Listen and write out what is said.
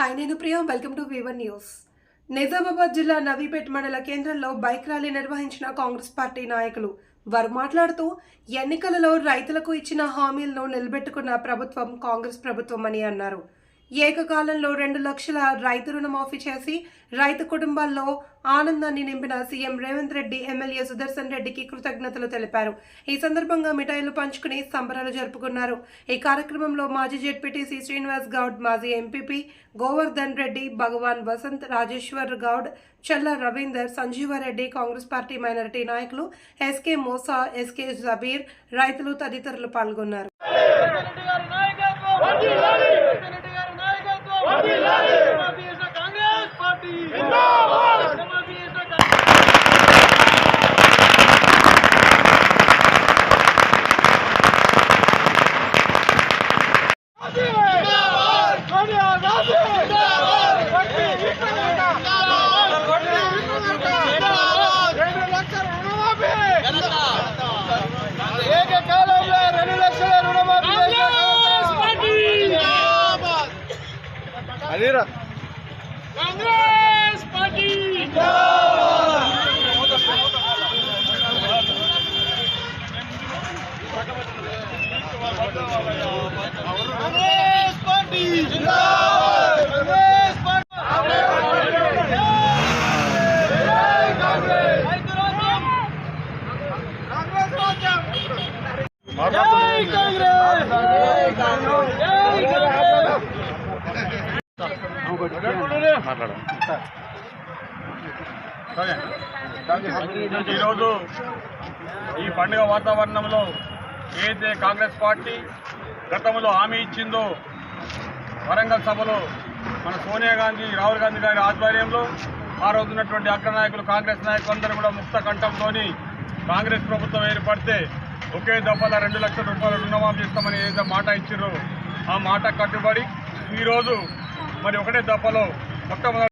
Hi నేను Priya welcome to వివర్ news Nizamabad జిల్లా నవీపేట్ మండల కేంద్రంలో బైక్ ర్యాలీ నిర్వహించిన కాంగ్రెస్ పార్టీ నాయకులు వారు మాట్లాడుతూ ఎన్నికలలో రైతులకు ఇచ్చిన హామీలను నిలబెట్టుకున్న ప్రభుత్వం కాంగ్రెస్ ప్రభుత్వం అని అన్నారు. ఏకకాలంలో రెండు లక్షల రైతు రుణమాఫీ చేసి రైతు కుటుంబాల్లో ఆనందాన్ని నింపిన సీఎం రేవంత్ రెడ్డి ఎమ్మెల్యే సుదర్శన్ రెడ్డికి కృతజ్ఞతలు తెలిపారు. ఈ సందర్భంగా మిఠాయిలు పంచుకుని సంబరాలు జరుపుకున్నారు. ఈ కార్యక్రమంలో మాజీ జెడ్పీటీసీ శ్రీనివాస్ గౌడ్ మాజీ MPP Govardhan Reddy Bhagwan Vasanth Rajeshwar Goud Challa Ravinder Sanjeevareddy Congress party minority నాయకులు ఎస్కే మోసా ఎస్కే జబీర్ రైతులు తదితరులు పాల్గొన్నారు రెడ్డి గారి నాయకత్వం వర్ధిల్లాలి రెడ్డి గారి నాయకత్వం వర్ధిల్లాలి సమావేశ కాంగ్రెస్ పార్టీ జిందాబాద్ సమావేశ కాంగ్రెస్ జిందాబాద్ సోనియా గాంధీ జిందాబాద్ వడ్డీ విక్రమార్క జిందాబాద్ వడ్డీ విక్రమార్క జిందాబాద్ రెండు లక్షల రుణమాఫీ ఏకకాలంలో రెండు లక్షల రుణమాఫీ అదిరా కాంగ్రెస్ పార్టీ కాంగ్రెస్ పార్టీ జిందాబాద్ కాంగ్రెస్ పార్టీ జై కాంగ్రెస్ రైతు రాజ్యం కాంగ్రెస్ రాజ్యం జై కాంగ్రెస్ జై కాంగ్రెస్ జై కాంగ్రెస్ ఈరోజు ఈ పండుగ వాతావరణంలో ఏదైతే కాంగ్రెస్ పార్టీ గతంలో హామీ ఇచ్చిందో వరంగల్ సభలో మన సోనియా గాంధీ రాహుల్ గాంధీ గారి ఆధ్వర్యంలో ఆ రోజు ఉన్నటువంటి అగ్ర నాయకులు కాంగ్రెస్ నాయకులందరూ కూడా ముక్త కంఠంతోని కాంగ్రెస్ ప్రభుత్వం ఏర్పడితే ఒకే దఫల రెండు లక్షల రూపాయలు రుణమాఫీ ఇస్తామని ఏదైతే మాట ఇచ్చారో ఆ మాట కట్టుబడి ఈరోజు మరి ఒకటే దఫలో మొట్టమొదటి